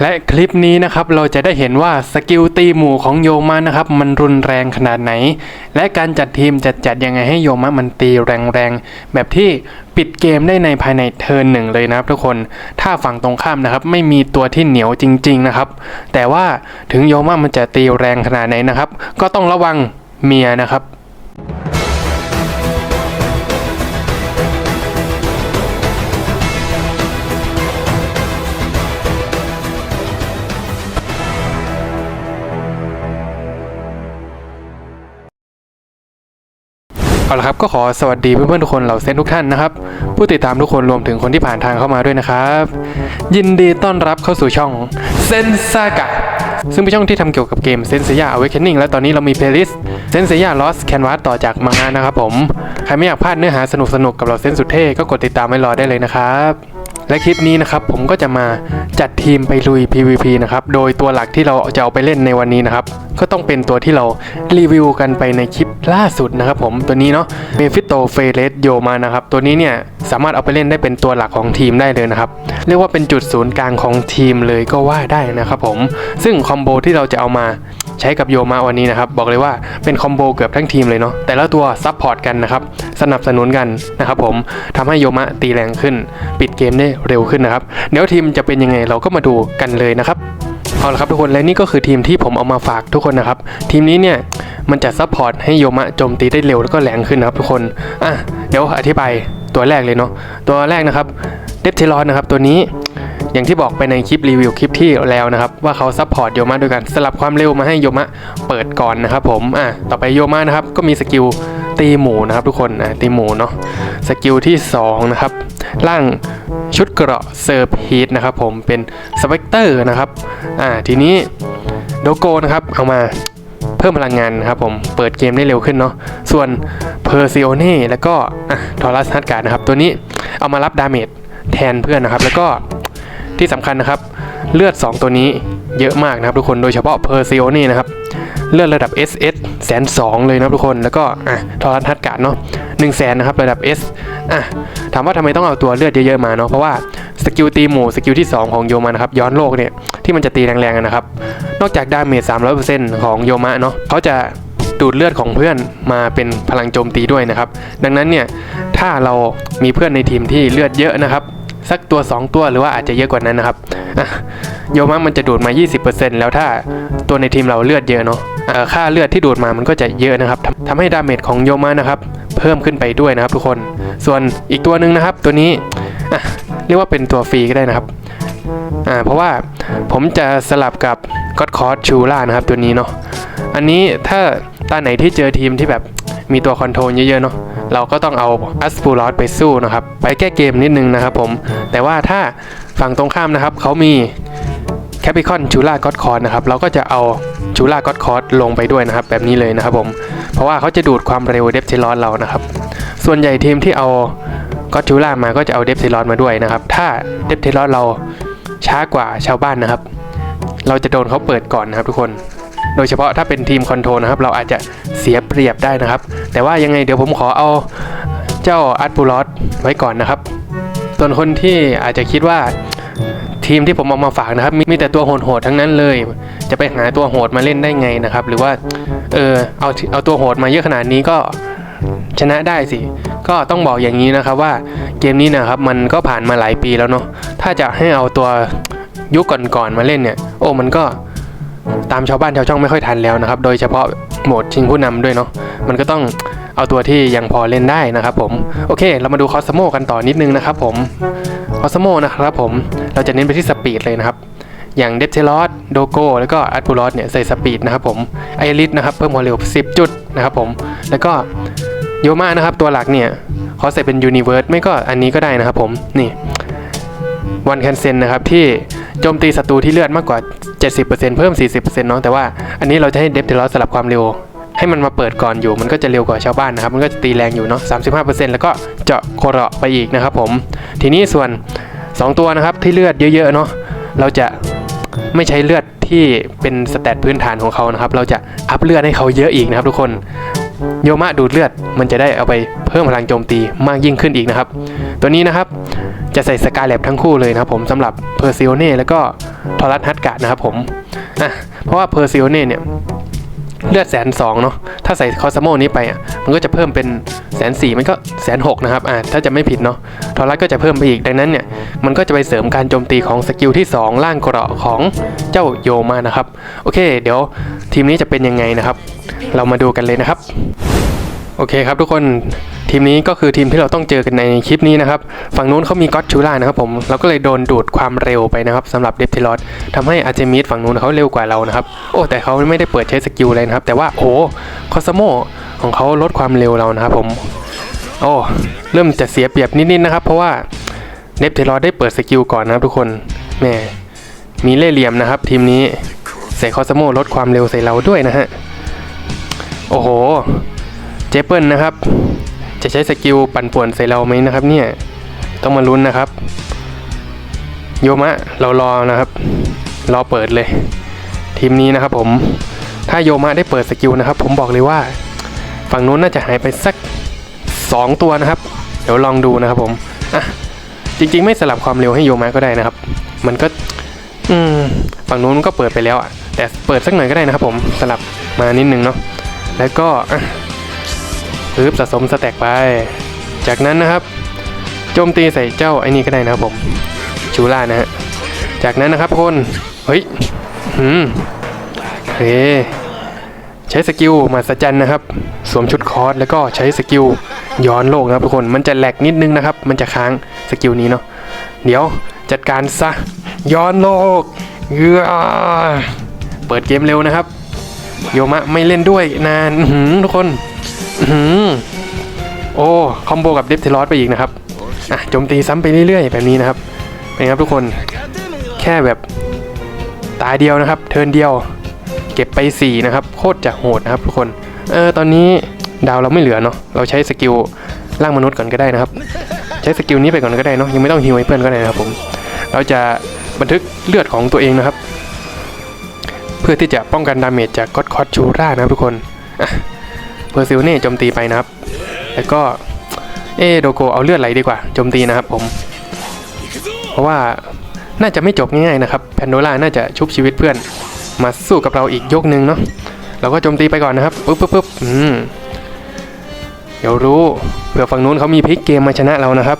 และคลิปนี้นะครับเราจะได้เห็นว่าสกิลตีหมู่ของโยมะนะครับมันรุนแรงขนาดไหน และการจัดทีมจะจัดยังไงให้โยมะมันตีแรงๆ แบบที่ปิดเกมได้ในภายในเทิร์นหนึ่งเลยนะครับทุกคน ถ้าฝั่งตรงข้ามนะครับไม่มีตัวที่เหนียวจริง ๆนะครับ แต่ว่าถึงโยมะมันจะตีแรงขนาดไหนนะครับ ก็ต้องระวังเมียนะครับ เอาละครับก็ขอสวัสดีเพื่อนๆทุกคนเหล่าเซนทุกท่านนะครับ ผู้ติดตามทุกคนรวมถึงคนที่ผ่านทางเข้ามาด้วยนะครับ ยินดีต้อนรับเข้าสู่ช่องเซนซากะซึ่งเป็นช่องที่ทำเกี่ยวกับเกมเซนเซียอเวคเ n น n งและตอนนี้เรามีเพลย์ลิสต์เซนเซียลอสแคนวาสต่อจากมังงะนะครับผม ใครไม่อยากพลาดเนื้อหาสนุกๆกับเราเซนสุดเท่ก็กดติดตามไว้รอได้เลยนะครับ และคลิปนี้นะครับผมก็จะมาจัดทีมไปลุย PVP นะครับ โดยตัวหลักที่เราจะเอาไปเล่นในวันนี้นะครับ ก็ต้องเป็นตัวที่เรารีวิวกันไปในคลิปล่าสุดนะครับผมตัวนี้เนาะเมฟิโตเฟเลสโยมานะครับ ตัวนี้เนี่ยสามารถเอาไปเล่นได้เป็นตัวหลักของทีมได้เลยนะครับ เรียกว่าเป็นจุดศูนย์กลางของทีมเลยก็ว่าได้นะครับผม ซึ่งคอมโบที่เราจะเอามา ใช้กับโยมาวันนี้นะครับบอกเลยว่าเป็นคอมโบเกือบทั้งทีมเลยเนาะแต่ละตัวซับพอร์ตกันนะครับสนับสนุนกันนะครับผมทำให้โยมะตีแรงขึ้น ปิดเกมได้เร็วขึ้นนะครับเดี๋ยวทีมจะเป็นยังไงเราก็มาดูกันเลยนะครับเอาละครับทุกคนและนี่ก็คือทีมที่ผมเอามาฝากทุกคนนะครับทีมนี้เนี่ยมันจะซัพพอร์ตให้โยมะโจมตีได้เร็วแล้วก็แรงขึ้นนะครับทุกคนอะเดี๋ยวอธิบายตัวแรกเลยเนาะตัวแรกนะครับเดฟเทลอนนะครับตัวนี้ อย่างที่บอกไปในคลิปรีวิวคลิปที่แล้วนะครับ ว่าเขาซัพพอร์ตโยมะด้วยกันสลับความเร็วมาให้โยมะเปิดก่อนนะครับผมอะต่อไปโยมะนะครับก็มีสกิลตีหมูนะครับทุกคนอะตีหมูเนาะสกิลที่สองนะครับร่างชุดเกราะเซอร์พีทนะครับผมเป็นสเปกเตอร์นะครับอ่าทีนี้โดโกนะครับเอามาเพิ่มพลังงานนะครับผมเปิดเกมได้เร็วขึ้นเนาะส่วนเพอร์ซิโอเน่แล้วก็ทอรัสฮัตการ์ดนะครับ ตัวนี้เอามารับดาเมจแทนเพื่อนนะครับ แล้วก็ ที่สำคัญนะครับ เลือด 2 ตัวนี้เยอะมากนะครับทุกคนโดยเฉพาะเพอร์ซิโอเน่นะครับเลือดระดับ SS แสนสองเลยนะครับทุกคนแล้วก็อะทอรัสฮัตการ์ดเนาะหนึ่งแสนนะครับระดับ S อะถามว่าทำไมต้องเอาตัวเลือดเยอะๆมาเนาะเพราะว่าสกิลตีหมู่สกิลที่ 2 ของโยมานะครับย้อนโลกเนี่ยที่มันจะตีแรงๆนะครับ นอกจากดาเมจ300%ของโยมะเนาะเขาจะดูดเลือดของเพื่อนมาเป็นพลังโจมตีด้วยนะครับ ดังนั้นเนี่ยถ้าเรามีเพื่อนในทีมที่เลือดเยอะนะครับ สักตัว 2 ตัวหรือว่าอาจจะเยอะกว่านั้นนะครับโยมะมันจะดูดมา 20%แล้วถ้าตัวในทีมเราเลือดเยอะเนาะค่าเลือดที่ดูดมามันก็จะเยอะนะครับทำให้ดาเมจของโยมะนะครับเพิ่มขึ้นไปด้วยนะครับทุกคน ส่วนอีกตัวหนึ่งนะครับ ตัวนี้เรียกว่าเป็นตัวฟรีก็ได้นะครับเพราะว่าผมจะสลับกับก็ d คอ s ชูล่านะครับตัวนี้เนาะอันนี้ถ้าตาไหนที่เจอทีมที่แบบ มีตัวคอนโทรลเยอะๆเนาะเราก็ต้องเอาอัสปูลอสไปสู้นะครับ ไปแก้เกมนิดนึงนะครับผมแต่ว่าถ้าฝั่งตรงข้ามนะครับเขามีแคปิคอนชูล่าก็ d คอ s นะครับเราก็จะเอาชูล่าก็ d คอ s ลงไปด้วยนะครับ แบบนี้เลยนะครับผมเพราะว่าเขาจะดูดความเร็วเดฟเทลอนเรานะครับ ส่วนใหญ่ทีมที่เอาก็ชูล่ามาก็จะเอาเดฟเทลอนมาด้วยนะครับ ถ้าเดฟเทลอนเราช้ากว่าชาวบ้านนะครับ เราจะโดนเขาเปิดก่อนนะครับทุกคน โดยเฉพาะถ้าเป็นทีมคอนโทรลนะครับ เราอาจจะเสียเปรียบได้นะครับ แต่ว่ายังไงเดี๋ยวผมขอเอาเจ้าอาร์ตปูลอสไว้ก่อนนะครับ ส่วนคนที่อาจจะคิดว่าทีมที่ผมเอามาฝากนะครับมีมีแต่ตัวโหดๆทั้งนั้นเลย จะไปหาตัวโหดมาเล่นได้ไงนะครับ หรือว่าเออเอาเอาตัวโหดมาเยอะขนาดนี้ก็ชนะได้สิ ก็ต้องบอกอย่างนี้นะครับว่าเกมนี้นะครับมันก็ผ่านมาหลายปีแล้วเนาะถ้าจะให้เอาตัวยุคก่อนๆมาเล่นเนี่ย โอ้มันก็ ตามชาวบ้านชาวช่องไม่ค่อยทันแล้วนะครับ โดยเฉพาะโหมดชิงผู้นำด้วยเนาะ มันก็ต้องเอาตัวที่ยังพอเล่นได้นะครับผม โอเค เรามาดูคอสโมกันต่อนิดนึงนะครับผม คอสโมนะครับผม เราจะเน้นไปที่สปีดเลยนะครับ อย่างเดฟเทลอสโดโกแล้วก็อัตปูลอสเนี่ยใส่สปีดนะครับผม ไอริสนะครับเพิ่มความเร็ว 10 จุดนะครับผม แล้วก็โยมานะครับตัวหลักเนี่ยเขาใส่เป็นยูนิเวิร์สไม่ก็อันนี้ก็ได้นะครับผม นี่วันแคนเซนนะครับที่ โจมตีศัตรูที่เลือดมากกว่า 70%เพิ่ม 40%เนาะแต่ว่าอันนี้เราจะให้เดฟเทลอสสลับความเร็ว ให้มันมาเปิดก่อนอยู่ มันก็จะเร็วกว่าชาวบ้านนะครับ มันก็จะตีแรงอยู่เนาะ 35%แล้วก็เจาะโคระไปอีกนะครับผม ทีนี้ส่วน 2 ตัวนะครับที่เลือดเยอะๆเนาะ เราจะไม่ใช้เลือดที่เป็นสแตทพื้นฐานของเขานะครับ เราจะอัพเลือดให้เขาเยอะอีกนะครับทุกคน โยมะดูดเลือดมันจะได้เอาไปเพิ่มพลังโจมตีมากยิ่งขึ้นอีกนะครับ ตัวนี้นะครับจะใส่สกาแลบทั้งคู่เลยนะครับผมสำหรับเพอร์ซิโอเน่แล้วก็ทอรัสฮัตกะนะครับผมอะเพราะว่าเพอร์ซิโอเน่เนี่ย เลือดแสนสองเนาะถ้าใส่คอสโมนี้ไปอะมันก็จะเพิ่มเป็นแสนสี่มันก็แสนหกนะครับอ่าถ้าจะไม่ผิดเนาะทอรัสก็จะเพิ่มไปอีกดังนั้นเนี่ยมันก็จะไปเสริมการโจมตีของสกิลที่ 2 ล่างเกราะของเจ้าโยมานะครับ โอเค เดี๋ยวทีมนี้จะเป็นยังไงนะครับ เรามาดูกันเลยนะครับ โอเคครับทุกคน ทีมนี้ก็คือทีมที่เราต้องเจอกันในคลิปนี้นะครับ ฝั่งนู้นเขามีก็อตชูล่านะครับผมเราก็เลยโดนดูดความเร็วไปนะครับสำหรับเดฟเทลอสทำให้อารเจมิสฝั่งนู้นเขาเร็วกว่าเรานะครับโอ้แต่เขาไม่ได้เปิดใช้สกิลเลยนะครับ แต่ว่าโอ้คอสโมของเขาลดความเร็วเรานะครับผมโอ้เริ่มจะเสียเปรียบนิดๆนะครับ เพราะว่าเดฟเทลอสได้เปิดสกิลก่อนนะครับทุกคนแม่มีเล่เหลี่ยมนะครับ ทีมนี้ใส่คอสโมลดความเร็วใส่เราด้วยนะฮะโอ้โห เจเปิลนะครับ จะใช้สกิลปั่นป่วนใส่เราไหมนะครับ เนี่ยต้องมาลุ้นนะครับ โยมะเรารอนะครับรอเปิดเลย ทีมนี้นะครับ ผมถ้าโยมะได้เปิดสกิลนะครับ ผมบอกเลยว่า ฝั่งนู้นน่าจะหายไปสัก 2 ตัวนะครับ เดี๋ยวลองดูนะครับ ผมอะจริง ๆ ไม่สลับความเร็วให้โยมะก็ได้นะครับ มันก็ อืมฝั่งนู้นก็เปิดไปแล้วอะแต่เปิดสักหน่อยก็ได้นะครับ ผมสลับมานิดนึงเนาะแล้วก็ ฮึบสะสมสแต็กไป จากนั้นนะครับโจมตีใส่เจ้าไอ้นี่ก็ได้นะครับผมชูล่านะฮะจากนั้นนะครับทุกคนเฮ้ยหืมเคใช้สกิลมาสจันนะครับ สวมชุดคอร์สแล้วก็ใช้สกิลย้อนโลกนะครับทุกคนมันจะแหลกนิดนึงนะครับ มันจะค้างสกิลนี้เนาะเดี๋ยวจัดการซะย้อนโลกเอื้อเปิดเกมเร็วนะครับ โยมะไม่เล่นด้วยนานทุกคน หือโอ้คอมโบกับเดฟเทลอสไปอีกนะครับอะโจมตีซ้ำไปเรื่อยๆ แบบนี้นะครับเป็นไงครับทุกคนแค่แบบตาเดียวนะครับ เทินเดียว เก็บไป 4 นะครับ โคตรจะโหดนะครับทุกคนเออตอนนี้ดาวเราไม่เหลือเนาะเราใช้สกิลร่างมนุษย์ก่อนก็ได้นะครับ ใช้สกิลนี้ไปก่อนก็ได้เนาะยังไม่ต้องฮิวให้เพื่อนก็ได้นะครับผมเราจะบันทึกเลือดของตัวเองนะครับ เพื่อที่จะป้องกันดาเมจจากก็อดคอสชูร่านะครับทุกคนอะ เพอร์ซิลเน่โจมตีไปนะครับ แล้วก็เอโดโกเอาเลือดไหลดีกว่าโจมตีนะครับผม เพราะว่าน่าจะไม่จบง่ายๆนะครับแพนโดล่าน่าจะชุบชีวิตเพื่อน มาสู้กับเราอีกยกหนึ่งเนาะเราก็โจมตีไปก่อนนะครับปุ๊บปุ๊บปุ๊บอืมเดี๋ยวรู้เผื่อฝั่งนู้นเขามีพลิกเกมมาชนะเรานะครับ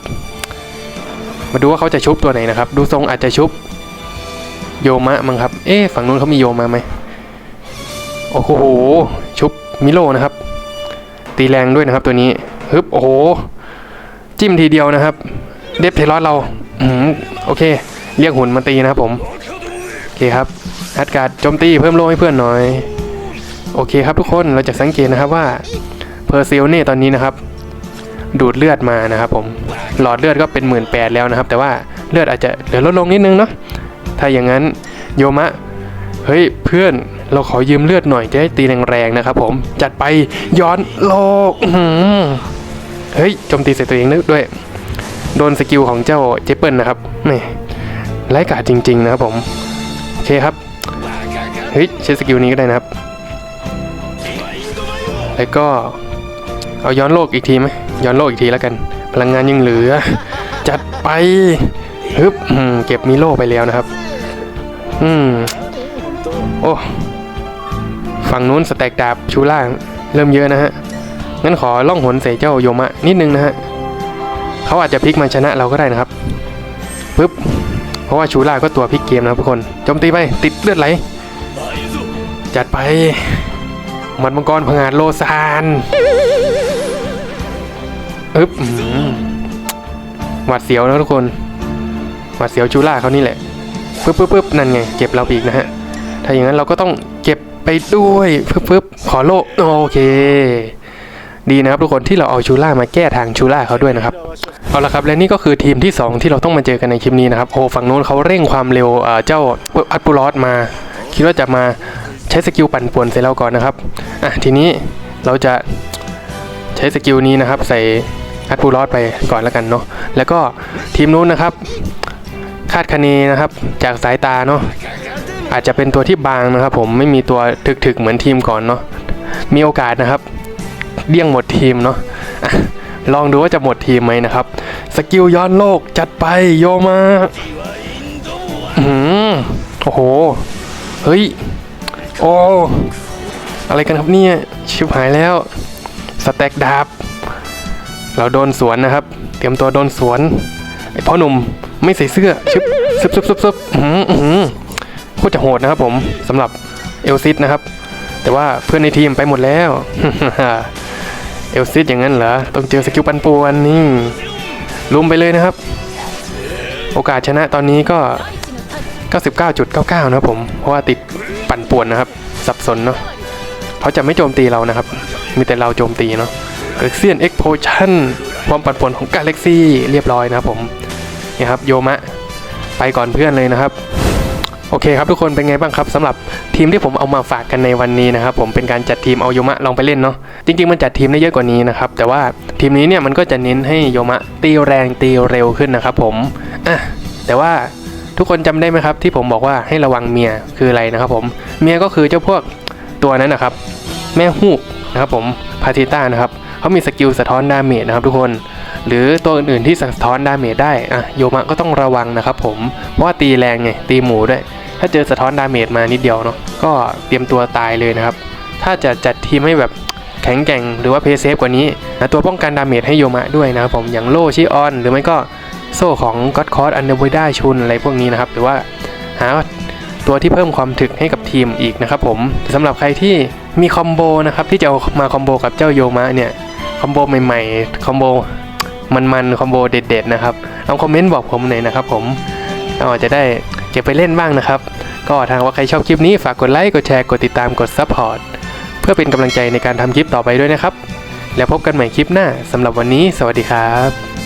มาดูว่าเขาจะชุบตัวไหนนะครับ ดูทรงอาจจะชุบ โยมะมั้งครับ เอ๊ฝั่งนู้นเขามีโยมะไหมโอ้โหชุบมิโลนะครับ ตีแรงด้วยนะครับตัวนี้ฮึบโอ้โห จิ้มทีเดียวนะครับ เดฟเทลอสเราอืมโอเค เรียกหุ่นมาตีนะครับผมโอเคครับฮัดการ์ดโจมตีเพิ่มโล่ให้เพื่อนหน่อย โอเคครับทุกคนเราจะสังเกตนะครับว่าเพอร์ซิลเน่ตอนนี้นะครับ ดูดเลือดมานะครับผมหลอดเลือดก็เป็นหมื่นแปดแล้วนะครับ แต่ว่าเลือดอาจจะเหลือลดลงนิดนึงเนาะถ้าอย่างนั้นโยมะ เฮ้ยเพื่อน เราขอยืมเลือดหน่อยจะได้ตีแรงๆนะครับผมจัดไปย้อนโลกเฮ้ยโจมตีใส่ตัวเองนึกด้วย โดนสกิลของเจ้าเจเปิลนะครับแหม่ไร้กาจจริง ๆ นะครับผมโอเคครับเฮ้ยใช้สกิลนี้ก็ได้นะครับ แล้วก็เอาย้อนโลกอีกทีไหมย้อนโลกอีกทีแล้วกัน พลังงานยังเหลือ จัดไปฮึบเก็บมิโลไปแล้วนะครับ อืม โอ้ ฝั่งนู้นสแต็กดาบชูล่าเริ่มเยอะนะฮะ งั้นขอล่องหนใส่เจ้าโยมะนิดนึงนะฮะเขาอาจจะพลิกมาชนะเราก็ได้นะครับปึ๊บเพราะว่าชูล่าก็ตัวพลิกเกมนะทุกคนโจมตีไปติดเลือดไหล จัดไปหมัดมังกรพงาดโลซานอึ๊บหวัดเสียวนะทุกคนหวัดเสียวชูล่าเขานี่แหละปึ๊บปึ๊บปึ๊บนั่นไงเก็บเราไปอีกนะฮะถ้าอย่างนั้นเราก็ต้อง ไปด้วยปึ๊บปึ๊บขอโลโอเค ดีนะครับทุกคนที่เราเอาชูล่ามาแก้ทางชูล่าเขาด้วยนะครับเอาละครับและนี่ก็คือทีมที่ 2 ที่เราต้องมาเจอกันในคลิปนี้นะครับโอ้ฝั่งโน้นเขาเร่งความเร็วเจ้าอัตปูลอสมา คิดว่าจะมาใช้สกิลปั่นป่วนใส่เราก่อนนะครับอะทีนี้เราจะใช้สกิลนี้นะครับ ใส่อัตปูลอสไปก่อนแล้วกันเนาะแล้วก็ทีมนู้นนะครับ คาดคะเนนะครับจากสายตาเนาะ อาจจะเป็นตัวที่บางนะครับ ผมไม่มีตัวถึกๆเหมือนทีมก่อนเนาะมีโอกาสนะครับเดี้ยงหมดทีมเนาะอะลองดูว่าจะหมดทีมไหมนะครับ สกิลย้อนโลกจัดไปโยมาอืมโอ้โห เฮ้ย โอ้อะไรกันครับเนี่ย ชิบหายแล้ว สแต็กดาบ เราโดนสวนนะครับ เตรียมตัวโดนสวน ไอพ่อหนุ่มไม่ใส่เสื้อ ชึบซึบซึบซึบซึบอื้อหืออื้อหือ โคตรจะโหดนะครับผมสำหรับเอลซิสนะครับ แต่ว่าเพื่อนในทีมไปหมดแล้ว เอลซิสอย่างนั้นเหรอ ต้องเจอสกิลปันป่วนนี่ลุมไปเลยนะครับ โอกาสชนะตอนนี้ก็ 99.99 นะครับผม เพราะว่าติดปั่นป่วนนะครับ สับสนเนาะเขาจะไม่โจมตีเรานะครับ มีแต่เราโจมตีเนาะ g a l a x i a n X Potion ความปั่นป่วนของ Galaxy เรียบร้อยนะครับผมนี่ครับโยมะไปก่อนเพื่อนเลยนะครับ โอเคครับทุกคนเป็นไงบ้างครับสำหรับทีมที่ผมเอามาฝากกันในวันนี้นะครับผมเป็นการจัดทีมเอาโยมะลองไปเล่นเนาะจริงๆมันจัดทีมได้เยอะกว่านี้นะครับแต่ว่าทีมนี้เนี่ยมันก็จะเน้นให้โยมะตีแรงตีเร็วขึ้นนะครับผมอะแต่ว่าทุกคนจำได้ไหมครับ ที่ผมบอกว่าให้ระวังเมียคืออะไรนะครับผมเมียก็คือเจ้าพวกตัวนั้นนะครับ แม่ฮูกนะครับผมพาทิต้านะครับเขามีสกิลสะท้อนดาเมจนะครับทุกคน หรือตัวอื่นๆที่สะท้อนดาเมจได้อะโยมะก็ต้องระวังนะครับผมเพราะว่าตีแรงไงตีหมูด้วย ถ้าเจอสะท้อนดาเมจมานิดเดียวเนาะก็เตรียมตัวตายเลยนะครับ ถ้าจะจัดทีมให้แบบแข็งแกร่งหรือว่าเพย์เซฟกว่านี้นะตัวป้องกันดาเมจให้โยมะด้วยนะครับผมอย่างโล่ชิออน หรือไม่ก็โซ่ของก็ d คอ s อันเดอร์ i ด้าชุนอะไรพวกนี้นะครับ หรือว่าหาตัวที่เพิ่มความถึกให้กับทีมอีกนะครับผมสำหรับใครที่มีคอมโบนะครับที่จะเอามาคอมโบกับเจ้าโยมะเนี่ยคอมโบใหม่ๆคอมโบมันๆคอมโบเด็ดๆนะครับลองคอมเมนต์บอกผมหน่อยนะครับผมเราอาจจะได้ ก็บไปเล่นบ้างนะครับ ก็ทางว่าใครชอบคลิปนี้ฝากกดไลค์ กดแชร์ กดติดตาม กดซับพอร์ต เพื่อเป็นกำลังใจในการทำคลิปต่อไปด้วยนะครับ แล้วพบกันใหม่คลิปหน้าสำหรับวันนี้ สวัสดีครับ